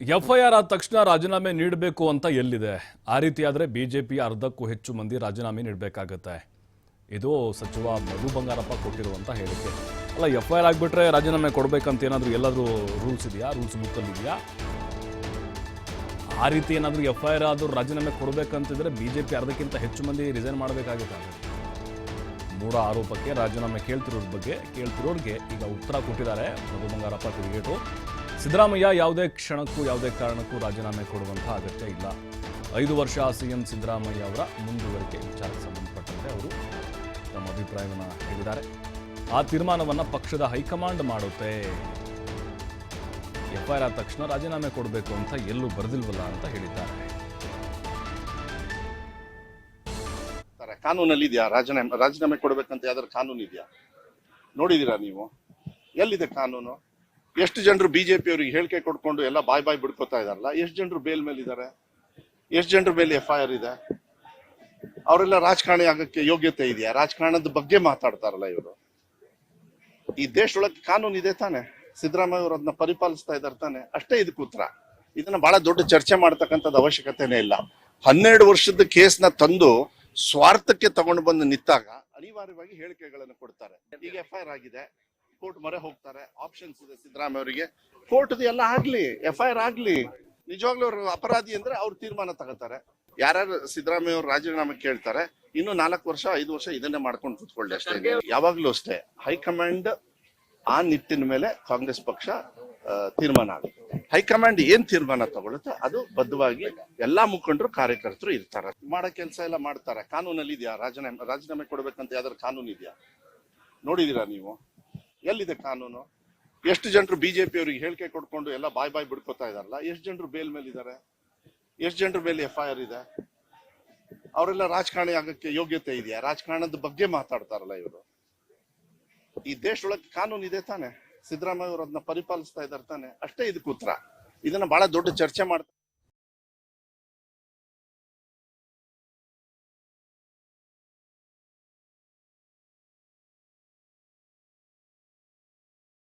FIR ಆದ ತಕ್ಷಣ ರಾಜೀನಾಮೆ ನೀಡಬೇಕು ಅಂತ ಎಲ್ಲಿದೆ? ಆ ರೀತಿ ಆದರೆ ಬಿಜೆಪಿ ಅರ್ಧಕ್ಕೂ ಹೆಚ್ಚು ಮಂದಿ ರಾಜೀನಾಮೆ ನೀಡಬೇಕಾಗತ್ತೆ. ಇದು ಸಚಿವ ಮಧು ಬಂಗಾರಪ್ಪ ಕೊಟ್ಟಿರುವಂಥ ಹೇಳಿಕೆ. ಅಲ್ಲ ಎಫ್ ಐ ಆರ್ ಆಗಿಬಿಟ್ರೆ ರಾಜೀನಾಮೆ ಕೊಡಬೇಕಂತ ಏನಾದರೂ ಎಲ್ಲಾದರೂ ರೂಲ್ಸ್ ಇದೆಯಾ? ರೂಲ್ಸ್ ಬುಕ್ಕಲ್ಲಿ ಇದೆಯಾ ಆ ರೀತಿ ಏನಾದರೂ ಎಫ್ ಐ ಆರ್ ಆದರೂ ರಾಜೀನಾಮೆ ಕೊಡಬೇಕಂತಿದ್ರೆ ಬಿಜೆಪಿ ಅರ್ಧಕ್ಕಿಂತ ಹೆಚ್ಚು ಮಂದಿ ರಿಸೈನ್ ಮಾಡಬೇಕಾಗುತ್ತೆ ಮೂಢ ಆರೋಪಕ್ಕೆ ರಾಜೀನಾಮೆ ಕೇಳ್ತಿರೋದ್ರ ಬಗ್ಗೆ ಕೇಳ್ತಿರೋರಿಗೆ ಈಗ ಉತ್ತರ ಕೊಟ್ಟಿದ್ದಾರೆ ಮಧು ಬಂಗಾರಪ್ಪ ತಿರುಗೇಟು. ಸಿದ್ದರಾಮಯ್ಯ ಯಾವುದೇ ಕ್ಷಣಕ್ಕೂ, ಯಾವುದೇ ಕಾರಣಕ್ಕೂ ರಾಜೀನಾಮೆ ಕೊಡುವಂತಹ ಅಗತ್ಯ ಇಲ್ಲ. ಐದು ವರ್ಷ ಸಿಎಂ ಸಿದ್ದರಾಮಯ್ಯ ಅವರ ಮುಂದುವರಿಕೆ ವಿಚಾರಕ್ಕೆ ಸಂಬಂಧಪಟ್ಟಂತೆ ಅವರು ತಮ್ಮ ಅಭಿಪ್ರಾಯವನ್ನು ಹೇಳಿದ್ದಾರೆ. ಆ ತೀರ್ಮಾನವನ್ನು ಪಕ್ಷದ ಹೈಕಮಾಂಡ್ ಮಾಡುತ್ತೆ. ಎಫ್ಐಆರ್ ಆದ ತಕ್ಷಣ ರಾಜೀನಾಮೆ ಕೊಡಬೇಕು ಅಂತ ಎಲ್ಲೂ ಬರೆದಿಲ್ವಲ್ಲ ಅಂತ ಹೇಳಿದ್ದಾರೆ. ಕಾನೂನಲ್ಲಿ ಇದೆಯಾ? ರಾಜೀನಾಮೆ ರಾಜೀನಾಮೆ ಕೊಡಬೇಕಂತ ಯಾವ್ದಾದ್ರು ಕಾನೂನು ಇದೆಯಾ? ನೋಡಿದೀರಾ ನೀವು? ಎಲ್ಲಿದೆ ಕಾನೂನು? ಎಷ್ಟು ಜನರು ಬಿಜೆಪಿ ಅವರಿಗೆ ಹೇಳಿಕೆ ಕೊಡ್ಕೊಂಡು ಎಲ್ಲ ಬಾಯ್ ಬಾಯ್ ಬಿಡ್ಕೊತಾ ಇದಾರಲ್ಲ ಎಷ್ಟು ಜನರು ಬೇಲ್ ಮೇಲೆ ಇದ್ದಾರೆ? ಎಷ್ಟು ಜನರ ಮೇಲೆ ಎಫ್ ಐ ಆರ್ ಇದೆ? ಅವರೆಲ್ಲ ರಾಜಕಾರಣಿ ಆಗಕ್ಕೆ ಯೋಗ್ಯತೆ ಇದೆಯಾ? ರಾಜಕಾರಣದ ಬಗ್ಗೆ ಮಾತಾಡ್ತಾರಲ್ಲ ಇವರು. ಈ ದೇಶದೊಳಗೆ ಕಾನೂನು ಇದೆ ತಾನೆ. ಸಿದ್ದರಾಮಯ್ಯ ಅವರು ಅದನ್ನ ಪರಿಪಾಲಿಸ್ತಾ ಇದ್ದಾರೆ ತಾನೆ. ಅಷ್ಟೇ ಇದಕ್ಕೆ ಉತ್ತರ. ಇದನ್ನ ಬಹಳ ದೊಡ್ಡ ಚರ್ಚೆ ಮಾಡ್ತಕ್ಕಂಥದ್ದು ಅವಶ್ಯಕತೆನೇ ಇಲ್ಲ. ಹನ್ನೆರಡು ವರ್ಷದ ಕೇಸ್ನ ತಂದು ಸ್ವಾರ್ಥಕ್ಕೆ ತಗೊಂಡು ಬಂದು ನಿಂತಾಗ ಅನಿವಾರ್ಯವಾಗಿ ಹೇಳಿಕೆಗಳನ್ನು ಕೊಡ್ತಾರೆ. ಈಗ ಎಫ್ ಐ ಆರ್ ಆಗಿದೆ. ಕೋರ್ಟ್ ಮೊರೆ ಹೋಗ್ತಾರೆ. ಆಪ್ಷನ್ಸ್ ಇದೆ ಸಿದ್ದರಾಮಯ್ಯ ಅವರಿಗೆ. ಕೋರ್ಟ್ ಎಲ್ಲ ಆಗ್ಲಿ ಎಫ್ ಐ ಆರ್ ಆಗ್ಲಿ, ನಿಜವಾಗ್ಲೂ ಅವರು ಅಪರಾಧಿ ಅಂದ್ರೆ ಅವ್ರು ತೀರ್ಮಾನ ತಗೋತಾರೆ. ಯಾರ್ಯಾರು ಸಿದ್ದರಾಮಯ್ಯ ಅವರು ರಾಜೀನಾಮೆ ಕೇಳ್ತಾರೆ, ಇನ್ನು ನಾಲ್ಕು ವರ್ಷ, ಐದು ವರ್ಷ ಇದನ್ನೇ ಮಾಡ್ಕೊಂಡು ಕೂತ್ಕೊಳ್ಳಿ ಅಷ್ಟೇ. ಯಾವಾಗ್ಲೂ ಅಷ್ಟೇ, ಹೈಕಮಾಂಡ್ ಆ ನಿಟ್ಟಿನ ಮೇಲೆ ಕಾಂಗ್ರೆಸ್ ಪಕ್ಷ ತೀರ್ಮಾನ ಆಗುತ್ತೆ. ಹೈಕಮಾಂಡ್ ಏನ್ ತೀರ್ಮಾನ ತಗೊಳುತ್ತೆ ಅದು ಬದ್ಧವಾಗಿ ಎಲ್ಲಾ ಮುಖಂಡರು, ಕಾರ್ಯಕರ್ತರು ಇರ್ತಾರೆ. ಮಾಡೋ ಕೆಲಸ ಎಲ್ಲ ಮಾಡ್ತಾರೆ. ಕಾನೂನಲ್ಲಿ ಇದೆಯಾ? ರಾಜೀನಾಮೆ ರಾಜೀನಾಮೆ ಕೊಡ್ಬೇಕಂತ ಯಾವ್ದಾದ್ರು ಕಾನೂನು ಇದೆಯಾ? ನೋಡಿದೀರಾ ನೀವು? ಎಲ್ಲಿದೆ ಕಾನೂನು? ಎಷ್ಟು ಜನರು ಬಿಜೆಪಿ ಅವರಿಗೆ ಹೇಳಿಕೆ ಕೊಡ್ಕೊಂಡು ಎಲ್ಲ ಬಾಯ್ ಬಾಯ್ ಬಿಡ್ಕೊತಾ ಇದಾರಲ್ಲ ಎಷ್ಟು ಜನರು ಬೇಲ್ ಮೇಲೆ ಇದ್ದಾರೆ? ಎಷ್ಟು ಜನರ ಮೇಲೆ ಎಫ್ ಐ ಆರ್ ಇದೆ? ಅವರೆಲ್ಲ ರಾಜಕಾರಣಿ ಆಗಕ್ಕೆ ಯೋಗ್ಯತೆ ಇದೆಯಾ? ರಾಜಕಾರಣದ ಬಗ್ಗೆ ಮಾತಾಡ್ತಾರಲ್ಲ ಇವರು. ಈ ದೇಶದೊಳಗೆ ಕಾನೂನು ಇದೆ ತಾನೆ. ಸಿದ್ದರಾಮಯ್ಯ ಅವರು ಅದನ್ನ ಪರಿಪಾಲಿಸ್ತಾ ಇದ್ದಾರೆ ತಾನೆ. ಅಷ್ಟೇ ಇದಕ್ಕೆ ಉತ್ತರ. ಇದನ್ನ ಬಹಳ ದೊಡ್ಡ ಚರ್ಚೆ ಮಾಡ್ತಾರೆ